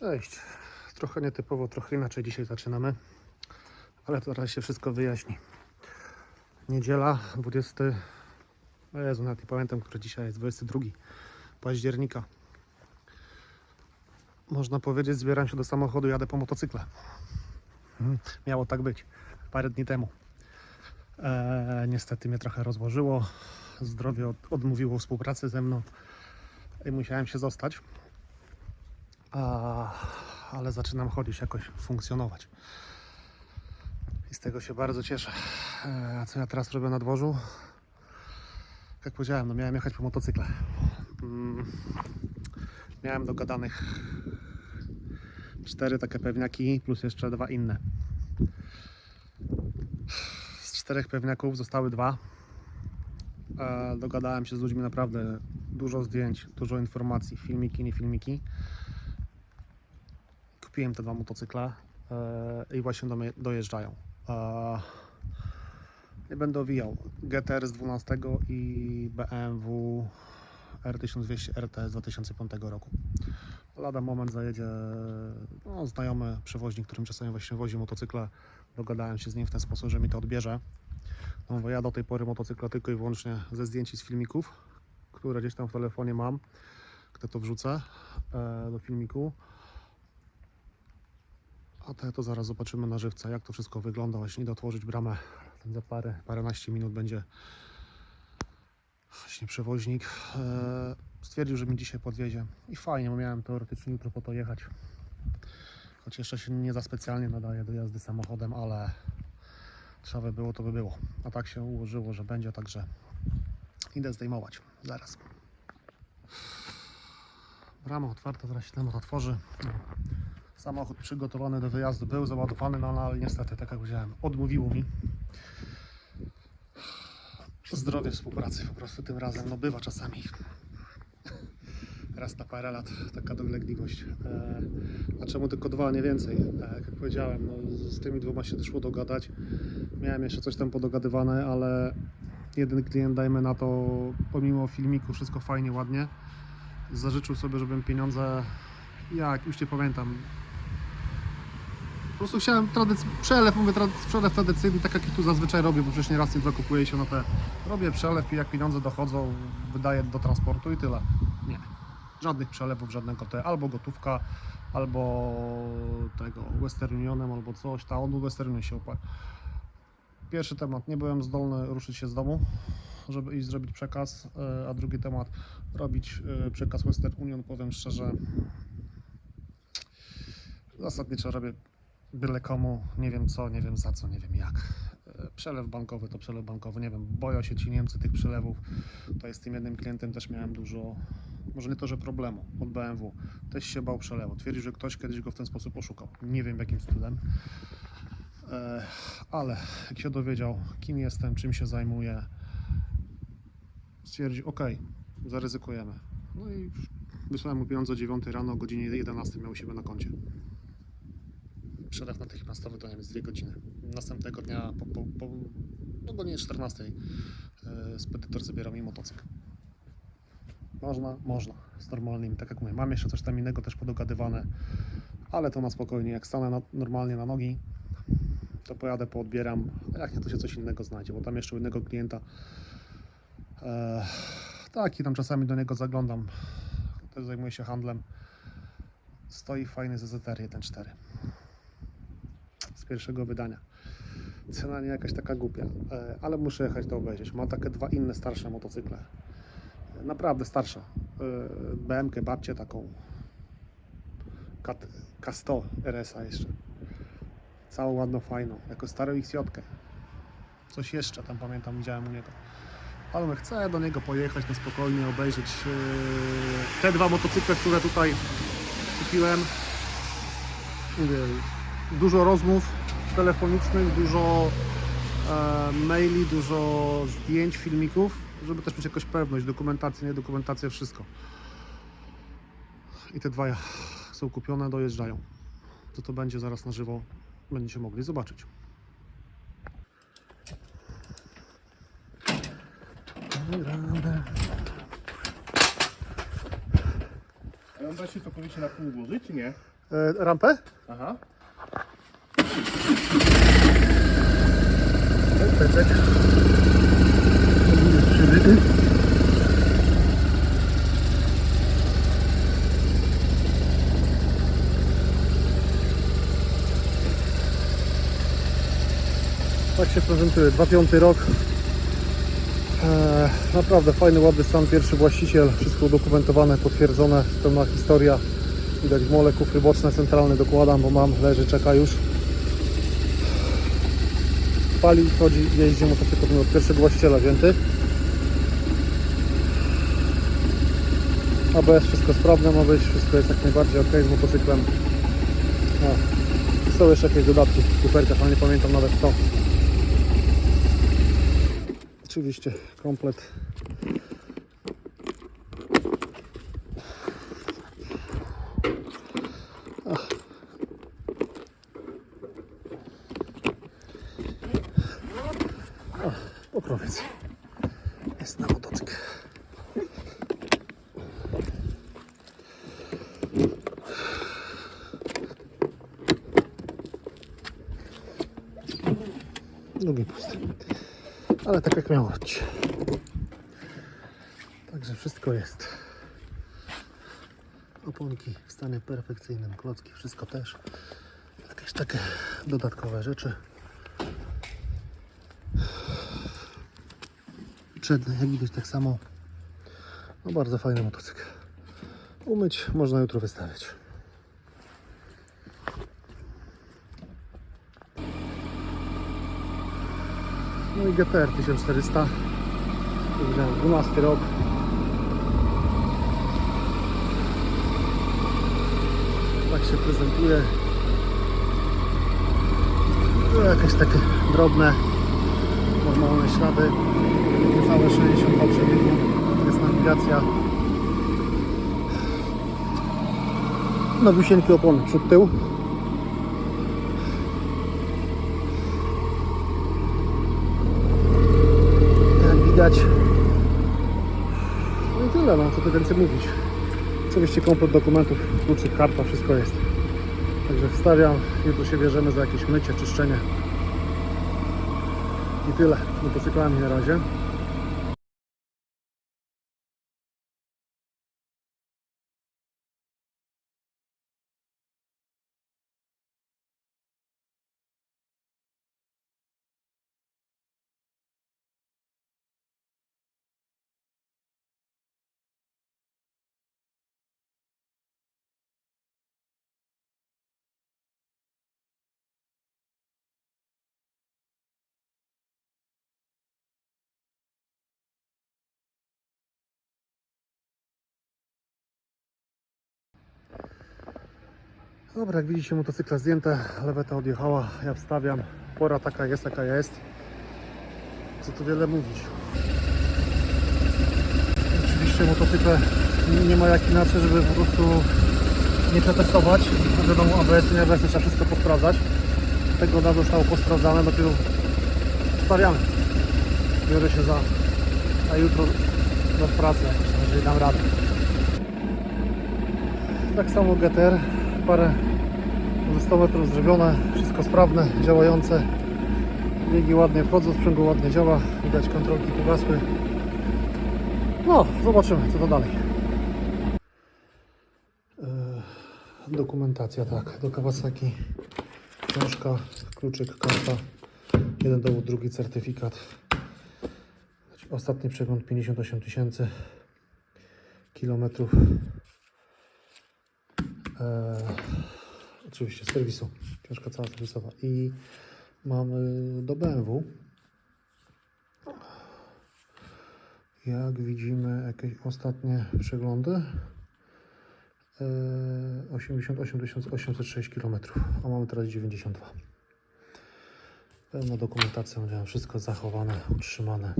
Cześć. Trochę nietypowo, trochę inaczej dzisiaj zaczynamy, ale to teraz się wszystko wyjaśni. Niedziela, 20. O Jezu, nawet nie pamiętam, który dzisiaj jest, 22 października. Można powiedzieć, zbieram się do samochodu, jadę po motocykle. Mhm, Miało tak być parę dni temu. Eee, niestety mnie trochę rozłożyło. Zdrowie od, odmówiło współpracy ze mną i musiałem się zostać. A, ale zaczynam chodzić, jakoś funkcjonować. I z tego się bardzo cieszę. E, A co ja teraz robię na dworzu? Jak powiedziałem, no miałem jechać po motocykle. Mm, Miałem dogadanych cztery takie pewniaki, plus jeszcze dwa inne. Z czterech pewniaków zostały dwa. E, Dogadałem się z ludźmi naprawdę dużo zdjęć, dużo informacji, filmiki, nie filmiki. Kupiłem te dwa motocykle e, i właśnie do mnie dojeżdżają. E, nie będę owijał. GTR z 12 i BMW R1200 RT z 2005 roku. Lada moment zajedzie no, znajomy przewoźnik, którym czasami właśnie wozi motocykle. Dogadałem się z nim w ten sposób, że mi to odbierze. No bo ja do tej pory motocykle tylko i wyłącznie ze zdjęć z filmików, które gdzieś tam w telefonie mam, które to wrzucę e, do filmiku. A te to zaraz zobaczymy na żywca, jak to wszystko wygląda. Właśnie idę otworzyć bramę. Za parę, paręnaście minut będzie właśnie przewoźnik. E, stwierdził, że mi dzisiaj podwiezie. I fajnie, bo miałem teoretycznie jutro po to jechać. Choć jeszcze się nie za specjalnie nadaje do jazdy samochodem, ale trzeba by było, to by było. A tak się ułożyło, że będzie, także idę zdejmować. Zaraz. Brama otwarta, zaraz się temat otworzy. Samochód przygotowany do wyjazdu był załadowany, no, no ale niestety, tak jak powiedziałem, odmówiło mi. Zdrowie współpracy po prostu tym razem, no bywa czasami. Raz na parę lat taka dolegliwość. E, a czemu tylko dwa, nie więcej? E, jak powiedziałem, no, z tymi dwoma się szło dogadać. Miałem jeszcze coś tam podogadywane, ale jeden klient, dajmy na to, pomimo filmiku, wszystko fajnie, ładnie, zażyczył sobie, żebym pieniądze, jak już nie pamiętam, prostu chciałem tradyc- przelew, mówię przelew tradycyjny, tak jak i tu zazwyczaj robię, bo przecież nie raz nie dwa kupuję się na te. Robię przelew i jak pieniądze dochodzą, wydaję do transportu i tyle. Nie. Żadnych przelewów, żadnego te. Albo gotówka, albo tego Western Unionem, albo coś. Ta on Western Union się opłaca. Pierwszy temat, nie byłem zdolny ruszyć się z domu, żeby iść zrobić przekaz, e, a drugi temat, robić e, przekaz Western Union, powiem szczerze, zasadniczo robię byle komu, nie wiem co, nie wiem za co, nie wiem jak. E, Przelew bankowy to przelew bankowy, nie wiem, boją się ci Niemcy tych przelewów. To jest tym jednym klientem też miałem dużo, może nie to, że problemu od BMW. Też się bał przelewu. Twierdził, że ktoś kiedyś go w ten sposób oszukał. Nie wiem jakim cudem. E, Ale jak się dowiedział, kim jestem, czym się zajmuję, stwierdził, ok, zaryzykujemy. No i wysłałem mu pieniądze o 9 rano, o godzinie 11 miał u siebie na koncie przelew natychmiastowy to z 2 godziny. Następnego dnia po, po, po no godzinie 14 e, spedytor zabiera mi motocykl. Można? Można. Z normalnym, tak jak mówię. Mam jeszcze coś tam innego też podogadywane, ale to na spokojnie. Jak stanę na, normalnie na nogi, to pojadę, poodbieram. A jak nie, to się coś innego znajdzie, bo tam jeszcze u innego klienta e, tak i tam czasami do niego zaglądam. Też zajmuje się handlem. Stoi fajny ZZR 1.4 z pierwszego wydania. Cena nie jakaś taka głupia, e, ale muszę jechać to obejrzeć. Ma takie dwa inne starsze motocykle. E, Naprawdę starsze. E, BMK babcie taką Kat- K100 RS-a jeszcze. Całą ładną, fajną. Jako starą XJ. Coś jeszcze tam pamiętam, widziałem u niego. Ale chcę do niego pojechać na spokojnie, obejrzeć te dwa motocykle, które tutaj kupiłem. Dużo rozmów telefonicznych, dużo e, maili, dużo zdjęć, filmików, żeby też mieć jakąś pewność, dokumentację, nie dokumentację, wszystko. I te dwa są kupione, dojeżdżają. To to będzie zaraz na żywo, będziecie mogli zobaczyć. Da się całkowicie na pół włożyć, czy nie? e, rampę. Aha. Peczek. Przybyty. Tak się prezentuje. 2005 rok. Eee, naprawdę fajny, ładny stan. Pierwszy właściciel. Wszystko udokumentowane, potwierdzone. Pełna historia. Widać mole, kufry boczne, centralne dokładam, bo mam, leży, czeka już pali, chodzi, jeździ motocyklem od pierwszego właściciela wzięty. ABS wszystko sprawne ma być, wszystko jest jak najbardziej ok z motocyklem. No. Są jeszcze jakieś dodatki w kuferkach, ale nie pamiętam nawet co. Oczywiście komplet. Pokrowiec. Jest na motocykl. Drugi pusty. Ale tak jak miało być. Także wszystko jest. Oponki w stanie perfekcyjnym, klocki, wszystko też. Jakieś takie dodatkowe rzeczy. Przednie, jak widać tak samo. No bardzo fajny motocykl. Umyć można jutro wystawiać. No i GTR 1400. Jak widziałem, 12 rok. Tak się prezentuje. No, jakieś takie drobne, normalne ślady niecałe 62 przebiegu jest nawigacja. Nowiusieńkie opony przód tył. Jak widać. No i tyle no co tu więcej mówić. Oczywiście komplet dokumentów kluczyk, karta, wszystko jest. Także wstawiam jutro się bierzemy za jakieś mycie, czyszczenie. I tyle motocyklami na razie Dobra, jak widzicie motocykla zdjęte, leweta odjechała, ja wstawiam. Pora taka jest, jaka jest. Co tu wiele mówić. Oczywiście motocykle nie- ma jak inaczej, żeby po prostu nie przetestować. Wiadomo, ABS nie ABS trzeba wszystko posprawdzać. Tego dawno zostało posprawdzane, dopiero wstawiamy. Biorę się za, a jutro do pracy, jeżeli dam radę. Tak samo GTR, parę ze 100 metrów zrobione, wszystko sprawne, działające. Biegi ładnie wchodzą, sprzęgło ładnie działa, widać kontrolki pogasły. No, zobaczymy co to dalej. Eee, dokumentacja, tak, do Kawasaki. Książka, kluczyk, karta, jeden dowód, drugi certyfikat. Ostatni przegląd 58 tysięcy kilometrów. Eee, oczywiście z serwisu, książka cała serwisowa. I mamy do BMW jak widzimy jakieś ostatnie przeglądy. Eee, 88 806 km a mamy teraz 92 pełna dokumentacja będzie wszystko zachowane, utrzymane.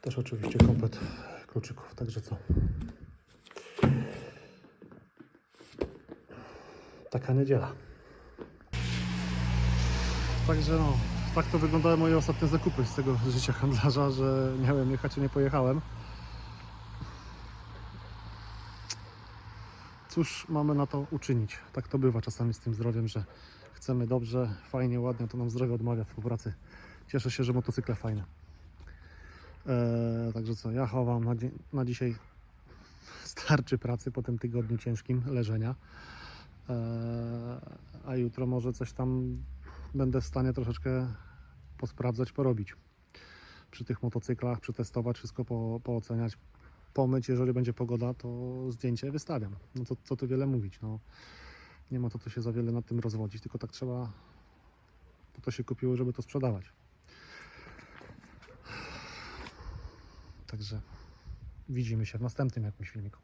Też oczywiście komplet kluczyków, także co taka niedziela. Także no, tak to wyglądały moje ostatnie zakupy z tego życia handlarza, że miałem jechać, a nie pojechałem. cóż mamy na to uczynić? Tak to bywa czasami z tym zdrowiem, że chcemy dobrze, fajnie, ładnie, to nam zdrowie odmawia współpracy. Cieszę się, że motocykle fajne. Eee, także co, ja chowam na, dzie- na dzisiaj starczy pracy po tym tygodniu ciężkim leżenia. Eee, a jutro może coś tam będę w stanie troszeczkę posprawdzać, porobić. Przy tych motocyklach, przetestować, wszystko po, pooceniać, pomyć, jeżeli będzie pogoda, to zdjęcie wystawiam. No to co tu wiele mówić, no. Nie ma to tu się za wiele nad tym rozwodzić, tylko tak trzeba, po to się kupiło, żeby to sprzedawać. Także widzimy się w następnym jakimś filmiku.